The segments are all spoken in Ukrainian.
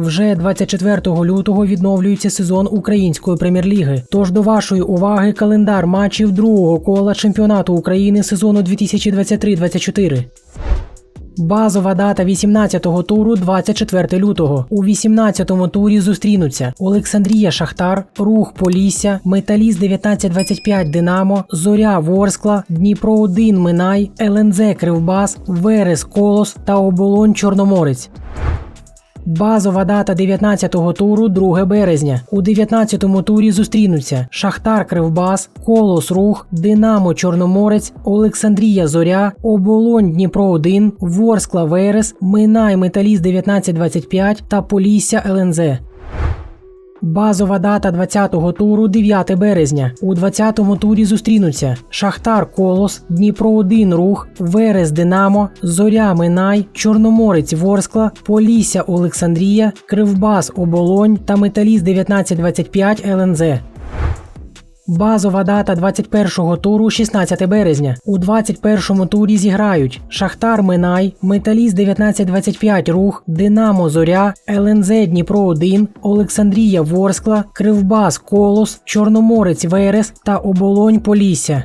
Вже 24 лютого відновлюється сезон української прем'єр-ліги. Тож до вашої уваги календар матчів другого кола чемпіонату України сезону 2023-24. Базова дата 18-го туру 24 лютого. У 18-му турі зустрінуться Олександрія Шахтар, Рух Полісся, Металіст 1925 Динамо, Зоря Ворскла, Дніпро 1 Минай, ЛНЗ Кривбас, Верес Колос та Оболонь Чорноморець. Базова дата 19-го туру 2 березня. У 19-му турі зустрінуться Шахтар Кривбас, Колос Рух, Динамо Чорноморець, Олександрія Зоря, Оболонь Дніпро 1, Ворскла Верес, Минай Металіст 1925 та Полісся ЛНЗ. Базова дата 20-го туру 9 березня. У 20-му турі зустрінуться Шахтар Колос, Дніпро 1 Рух, Верес Динамо, Зоря Минай, Чорноморець Ворскла, Полісся Олександрія, Кривбас Оболонь та Металіст 1925 ЛНЗ. Базова дата 21-го туру 16 березня. У 21-му турі зіграють Шахтар Минай, Металіст 1925 Рух, Динамо Зоря, ЛНЗ Дніпро 1, Олександрія Ворскла, Кривбас Колос, Чорноморець Верес та Оболонь Полісся.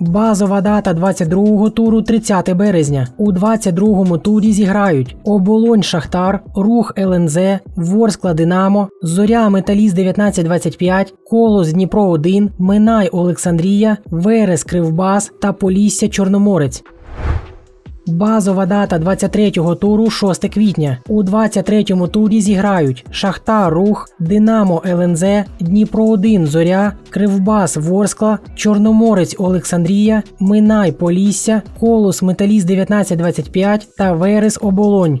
Базова дата 22-го туру 30 березня. У 22-му турі зіграють Оболонь Шахтар, Рух ЛНЗ, Ворскла Динамо, Зоря Металіст 1925, Колос Дніпро 1, Минай Олександрія, Верес Кривбас та Полісся Чорноморець. Базова дата 23-го туру 6 квітня. У 23-му турі зіграють Шахта, Рух, Динамо ЛНЗ, Дніпро 1 Зоря, Кривбас Ворскла, Чорноморець Олександрія, Минай Полісся, Колос Металіст 1925 та Верес Оболонь.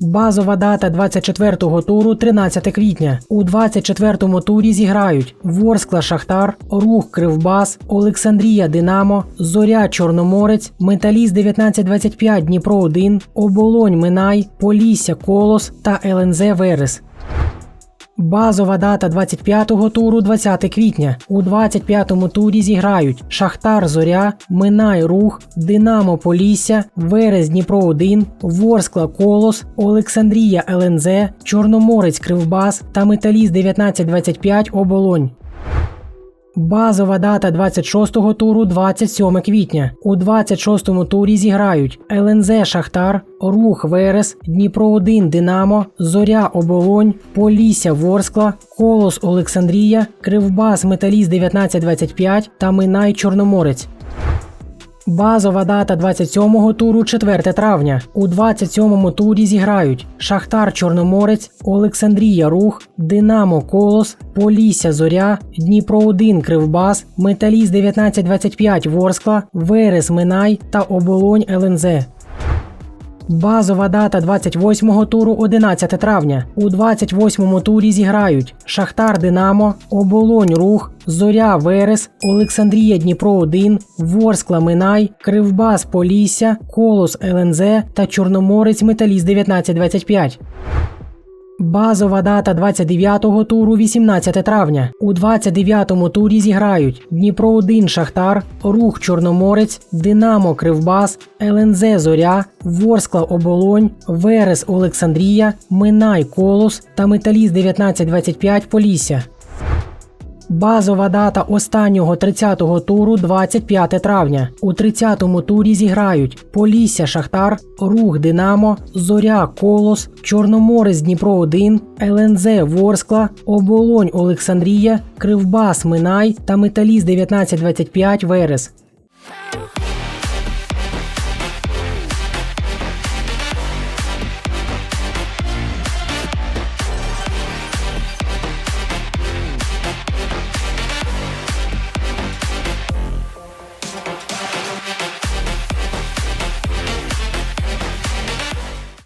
Базова дата 24-го туру 13 квітня. У 24-му турі зіграють Ворскла Шахтар, Рух Кривбас, Олександрія Динамо, Зоря Чорноморець, Металіст 1925 Дніпро 1, Оболонь Минай, Полісся Колос та ЛНЗ Верес. Базова дата 25-го туру 20 квітня. У 25-му турі зіграють Шахтар Зоря, Минай Рух, Динамо Полісся, Верес Дніпро 1, Ворскла Колос, Олександрія ЛНЗ, Чорноморець Кривбас та Металіст 1925 Оболонь. Базова дата 26-го туру 27 квітня. У 26-му турі зіграють ЛНЗ Шахтар, Рух Верес, Дніпро 1 Динамо, Зоря Оболонь, Полісся Ворскла, Колос Олександрія, Кривбас Металіст 1925 та Минай Чорноморець. Базова дата 27-го туру 4 травня. У 27-му турі зіграють Шахтар Чорноморець, Олександрія Рух, Динамо Колос, Полісся Зоря, Дніпро 1 Кривбас, Металіст 1925 Ворскла, Верес Минай та Оболонь ЛНЗ. Базова дата 28-го туру 11 травня. У 28-му турі зіграють Шахтар Динамо, Оболонь Рух, Зоря Верес, Олександрія Дніпро 1, Ворскла Минай, Кривбас Полісся, Колос ЛНЗ та Чорноморець Металіст 1925. Базова дата 29-го туру 18 травня. У 29-му турі зіграють Дніпро 1 Шахтар, Рух Чорноморець, Динамо Кривбас, ЛНЗ Зоря, Ворскла Оболонь, Верес Олександрія, Минай Колос та Металіст 1925 Полісся. Базова дата останнього 30-го туру 25 травня. У 30-му турі зіграють Полісся Шахтар, Рух Динамо, Зоря Колос, Чорноморець Дніпро 1, ЛНЗ Ворскла, Оболонь Олександрія, Кривбас Минай та Металіст 1925 Верес.